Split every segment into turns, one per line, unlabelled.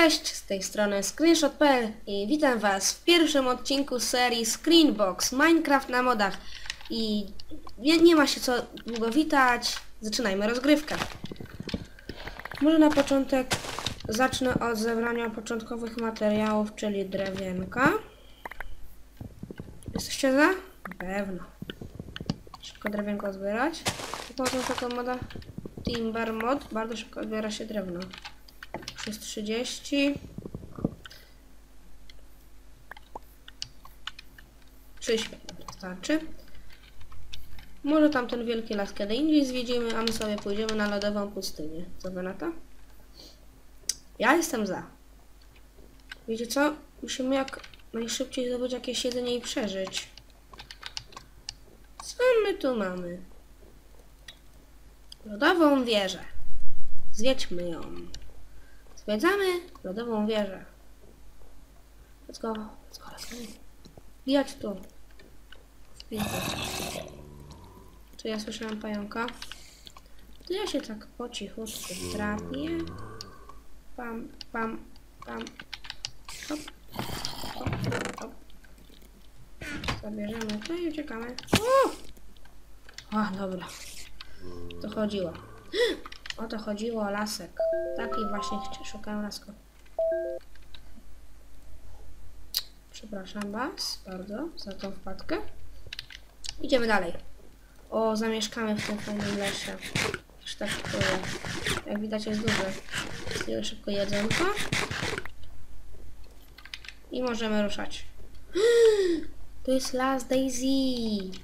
Cześć, z tej strony screenshot.pl i witam was w pierwszym odcinku serii Screenbox Minecraft na modach. I nie, nie ma się co długo witać, zaczynajmy rozgrywkę. Może na początek zacznę od zebrania początkowych materiałów, czyli drewienka. Jesteście za? Pewno. Szybko drewienko zbierać. Pomocą tego moda Timber Mod bardzo szybko zbiera się drewno. Jest 30. 30 wystarczy. Może tam ten wielki las kiedy indziej zwiedzimy, a my sobie pójdziemy na lodową pustynię. Co wy na to? Ja jestem za. Wiecie co? Musimy jak najszybciej zdobyć jakieś jedzenie i przeżyć. Co my tu mamy? Lodową wieżę. Zwiedźmy ją. Zwiedzamy lodową wieżę. Let's go, let's go, let's go. Bijać tu. Tu ja słyszałem pająka. Tu ja się tak po cichutku trafię. Pam, pam, pam. Hop, hop, hop. Zabierzemy to i uciekamy. O! o, dobra. To chodziło. O to chodziło, lasek. Taki właśnie szukałem laska. Przepraszam was bardzo za tą wpadkę. Idziemy dalej. O, zamieszkamy w tym fajnym lesie. Już tak. Jak widać jest duży. Tyle szybko jedzonko. I możemy ruszać. To jest las Daisy.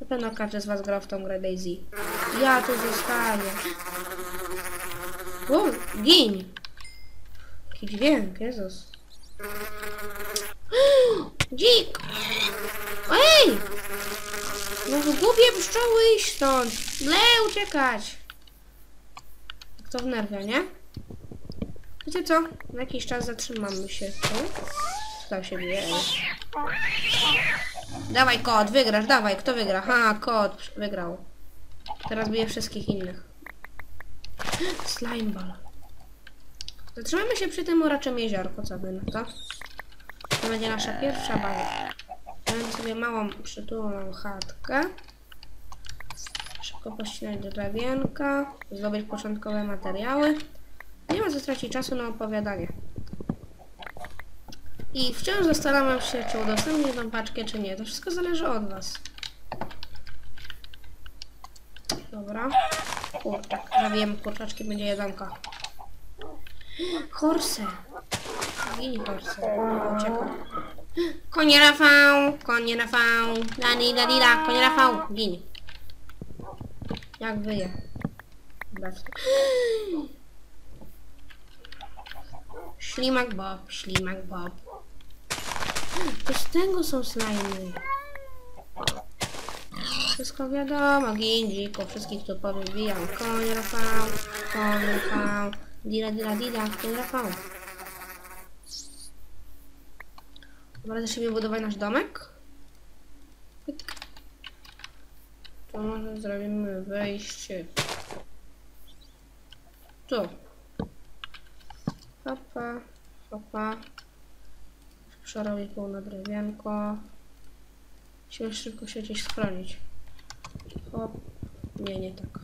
Na pewno każdy z was grał w tą grę Daisy. Ja tu zostaję. O, gin! Jaki dźwięk, Jezus. Dzik! Ej! No głupie pszczoły iść stąd. Ble, uciekać. To wnerwia, nie? Wiecie co? Na jakiś czas zatrzymamy się tu. Tam się ej. Dawaj kot, wygrasz, dawaj, kto wygra? Ha, kot wygrał. Teraz bije wszystkich innych. Slimeball. Zatrzymamy się przy tym uraczym jeziorku, co by na to? To będzie nasza pierwsza baza. Mamy sobie małą, przytulną chatkę. Szybko pościnać drewienka, zdobyć początkowe materiały. Nie ma co tracić czasu na opowiadanie. I wciąż zastanawiam się, czy udostępnię tą paczkę, czy nie. To wszystko zależy od Was. Dobra. Kurczak. Zabijemy kurczaczki, będzie jedzonko. Horse. Gini horse. Uciekam. Konie Rafał, konie Rafał. Dani, dani, da, konie Rafał. Gin. Jak wyje. Ślimak Bob, ślimak Bob. To z tego są slajmy. Wszystko wiadomo, Gindziku, wszystkich tu powybijam. Koń Rafał, koń Rafał, dila dila dila, koń Rafał. Dobra, zacznijmy budować nasz domek. To może zrobimy wejście. Tu. Hopa, hopa. Szorowi pół na drewienko. Musimy szybko się gdzieś schronić. Hop. Nie, nie tak.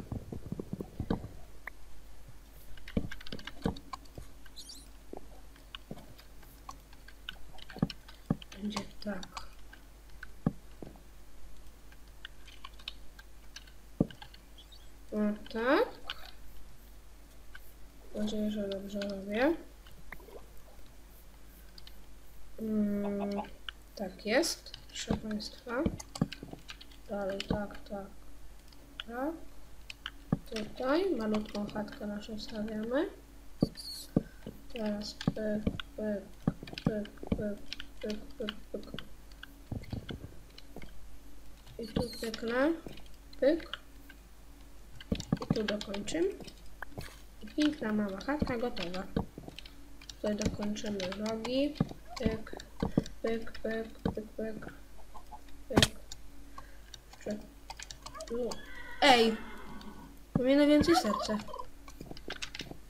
Będzie tak. O, tak. Nadzieję, że dobrze robię. Mm, tak jest, proszę Państwa. Dalej, tak, tak, tak. Tutaj malutką chatkę naszą stawiamy. Teraz pyk, pyk, pyk, pyk, pyk, pyk, pyk. I tu pyknę, pyk. I tu dokończymy. I piękna mała chatka gotowa. Tutaj dokończymy rogi. Pyk, pyk, pyk, pyk, pyk. Jeszcze. U. Ej! Mam jedno więcej serce.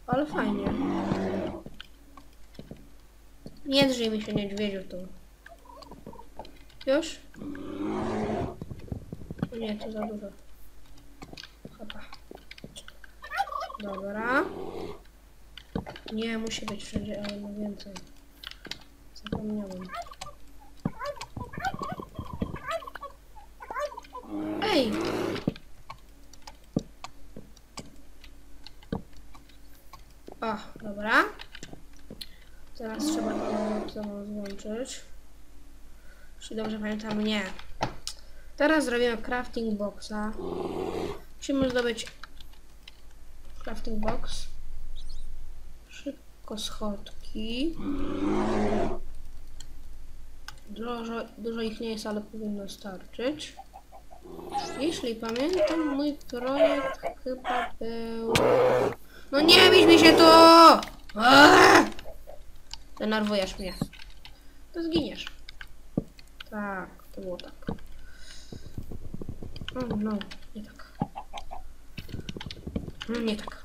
Ale fajnie. Nie drzyj mi się niedźwiedziu tu. Już? Nie, to za dużo. Hopa. Dobra. Nie, musi być wszędzie, ale no więcej. Zapomniałem. Ej! O, dobra. Teraz trzeba to znowu złączyć. Jeśli dobrze pamiętam, nie. Teraz zrobimy crafting boxa. Musimy zdobyć crafting box. Szybko schodki. Dużo, dużo ich nie jest, ale powinno starczyć. Jeśli pamiętam, mój projekt chyba był... No nie bić mi się tu! Aaaa! Denerwujesz mnie. To zginiesz. Tak, to było tak. O, no, nie tak. No, nie tak.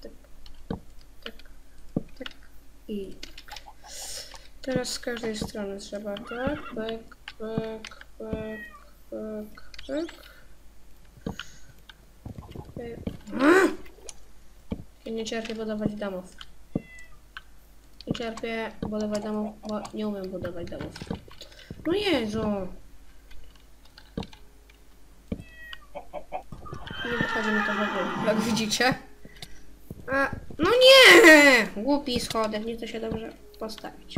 Tak, tak, tak, tak i tak. Teraz z każdej strony trzeba tak, tak, tak, tak, tak, tak. tak. Ja nie cierpię budować domów. Cierpię budować domów, bo nie umiem budować domów. No Jezu! Nie wychodzi mi to w ogóle, jak widzicie. A, no nie! Głupi schodek, nie to się dobrze postawić.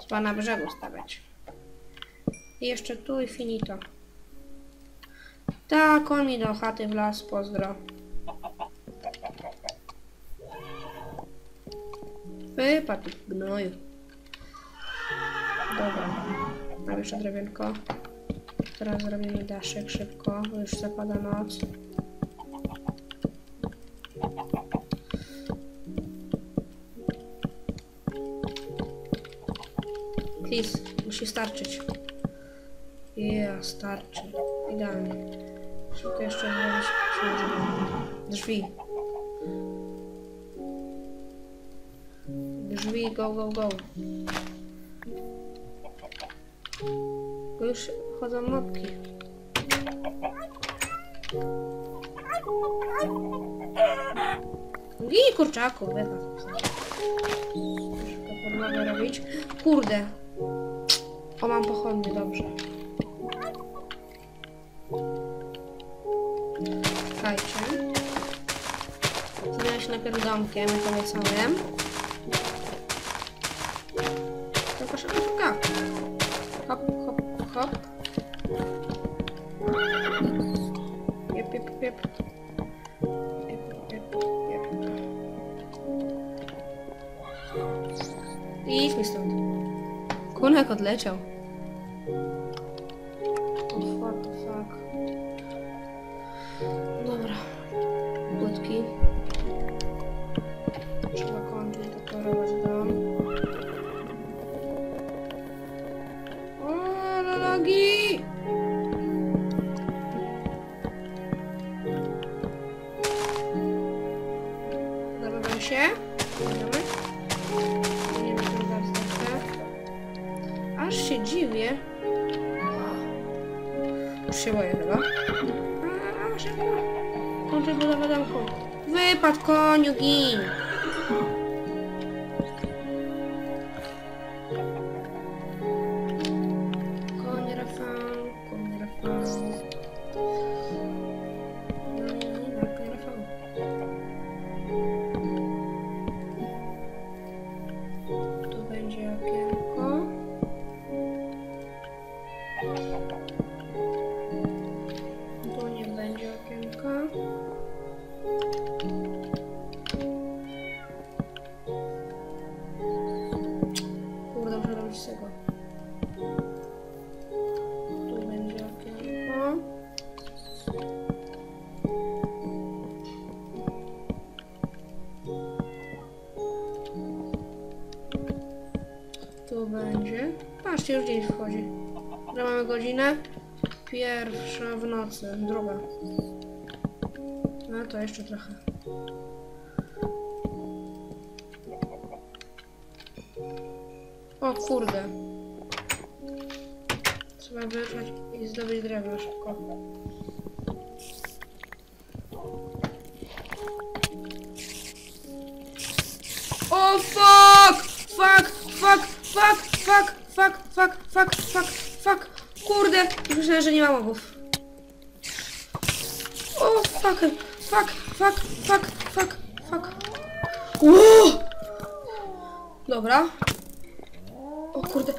Trzeba na brzegu stawiać. I jeszcze tu i finito. Tak, on mi do chaty w las, pozdro. Wypadł gnoju. Dobra. Mam jeszcze drewienko. Teraz zrobimy daszek szybko, bo już zapada noc. Please, musi starczyć. Ja, starczy. Idealnie. Szybko jeszcze zrobić drzwi. Drzwi, go, go, go. Bo już chodzą mopki. I kurczaku, wypadł. Podłogę robić. Kurde. O, mam pochodnie, dobrze. Czekajcie. Zajmę się najpierw domkiem, jak obiecałem. Szybko, szybko, szybko. Hop, hop, hop. Jep, jep, jep. Jep, jep, jep. Idź mi stąd. Kunek odleciał. Idziemy. Nie wiem, czy zastępę. Aż się dziwię. Już się boję chyba. A, szybko. Kończę budowę domku. Wypadł koniu, gin. Tu będzie. Patrzcie, już dzień wchodzi. Że mamy godzinę? Pierwsza w nocy, druga. No to jeszcze trochę. O kurde. Trzeba wyszłać i zdobyć drewno szybko. O fuck! Fuck! Fuck! Fuck! Fuck! Fuck! Fuck! Fuck! Fuck! Fuck! Kurde! Myślałem, że nie ma mobów. O fuck! Fuck! Fuck! Fuck! Fuck! Fuck! Ło! Dobra. O kurde.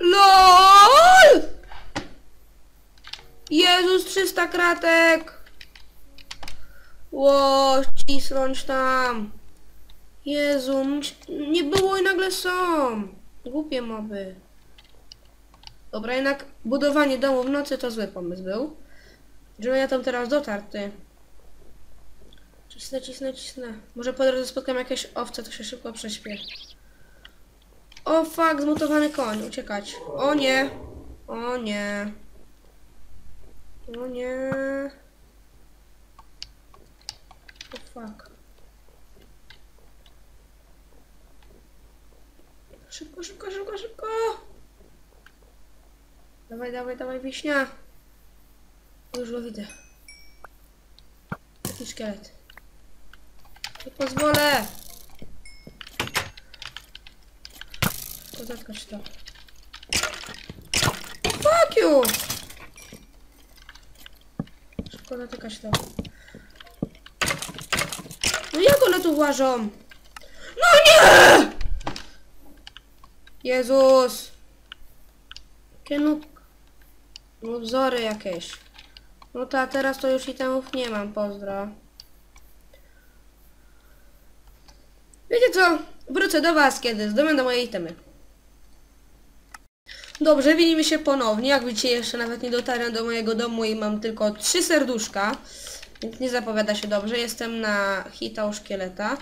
LOL! Jezus, 300 kratek! Ło, cisnąć tam. Jezu, mś- nie było i nagle są. Głupie moby. Dobra, jednak budowanie domu w nocy to zły pomysł był. Żebym ja tam teraz dotarł, ty. Cisnę, cisnę, cisnę. Może po drodze spotkam jakieś owce, to się szybko prześpię. O fuck, zmutowany koń, uciekać. O nie. O nie. O nie. O fuck. Szybko, szybko, szybko, szybko. Dawaj, dawaj, dawaj, wiśnia. Już go widzę. Taki szkielet. Nie pozwolę. To zatkać to. Fuck you! Szybko zatykać to. No jak one tu włażą? No nie! Jezus! Jakie no... No wzory jakieś. No ta, teraz to już itemów nie mam, pozdro. Wiecie co? Wrócę do was, kiedy zdobędę moje itemy. Dobrze, widzimy się ponownie. Jak widzicie, jeszcze nawet nie dotarłem do mojego domu i mam tylko trzy serduszka. Więc nie zapowiada się dobrze. Jestem na hita u szkieleta.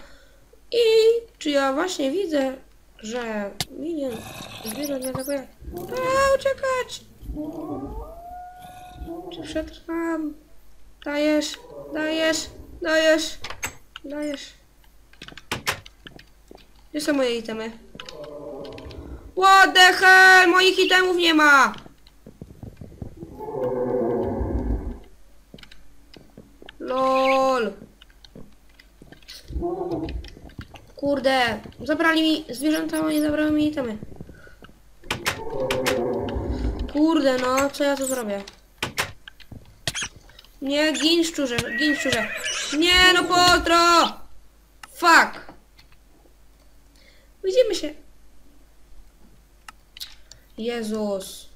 I czy ja właśnie widzę, że minion zwierzę nie atakuje? A, uciekać! Czy przetrwam? Dajesz, dajesz, dajesz, dajesz. Gdzie są moje itemy? What the hell? Moich itemów nie ma! LOL. Kurde, zabrali mi zwierzęta, a nie zabrały mi itemy. Kurde, no, co ja tu zrobię? Nie, gin szczurze, gin szczurze. Nie, no potro! Fuck! Widzimy się. Jezus.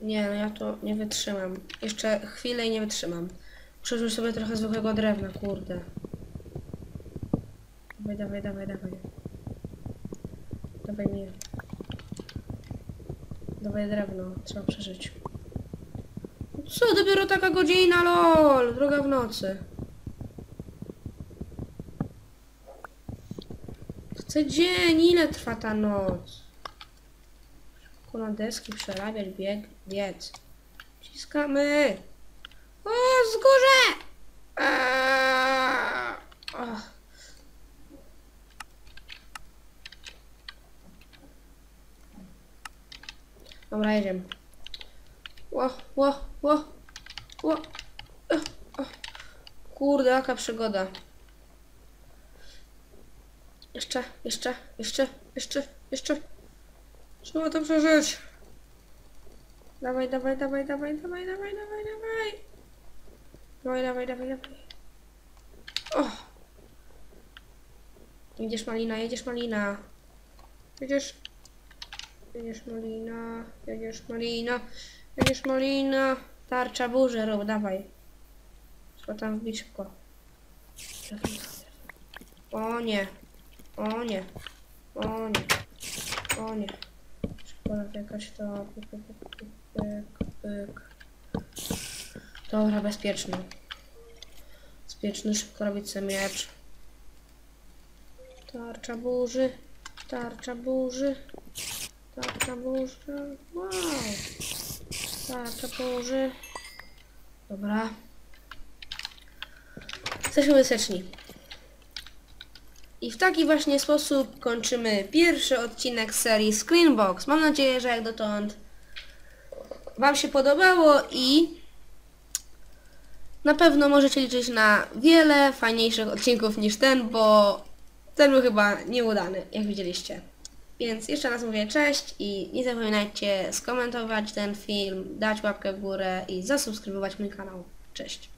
Nie, no ja to nie wytrzymam. Jeszcze chwilę i nie wytrzymam. Wziąć sobie trochę zwykłego drewna, kurde. Dawaj, dawaj, dawaj, dawaj. Dawaj mi. Dawaj drewno, trzeba przeżyć. Co, dopiero taka godzina, lol! Droga w nocy. Chcę dzień, ile trwa ta noc? Szybko na deski przerabiać, bieg, biec. Ciskamy! O, wzgórze! Eee, Dobra, jedziemy. Ło, ło, ło, ło. Kurde, jaka przygoda. Jeszcze, jeszcze, jeszcze, jeszcze, jeszcze. Trzeba to przeżyć. Dawaj, dawaj, dawaj, dawaj, dawaj, dawaj, dawaj, dawaj. Dawaj, dawaj, dawaj, dawaj. O! Jedziesz malina, jedziesz malina. Jedziesz. Jedziesz malina, jedziesz malina, jedziesz malina. Tarcza burzy rób, dawaj. Trzeba tam wbić szybko. O nie. O nie. O nie. O nie. Szybko natykać to. Pyk, pyk, pyk, pyk. Dobra, bezpieczny. Bezpieczny, szybko robić sobie miecz. Tarcza burzy. Tarcza burzy. Tarcza burzy. Wow. Tarcza burzy. Dobra. Jesteśmy bezpieczni. I w taki właśnie sposób kończymy pierwszy odcinek serii Screenbox. Mam nadzieję, że jak dotąd Wam się podobało i na pewno możecie liczyć na wiele fajniejszych odcinków niż ten, bo ten był chyba nieudany, jak widzieliście. Więc jeszcze raz mówię cześć i nie zapominajcie skomentować ten film, dać łapkę w górę i zasubskrybować mój kanał. Cześć.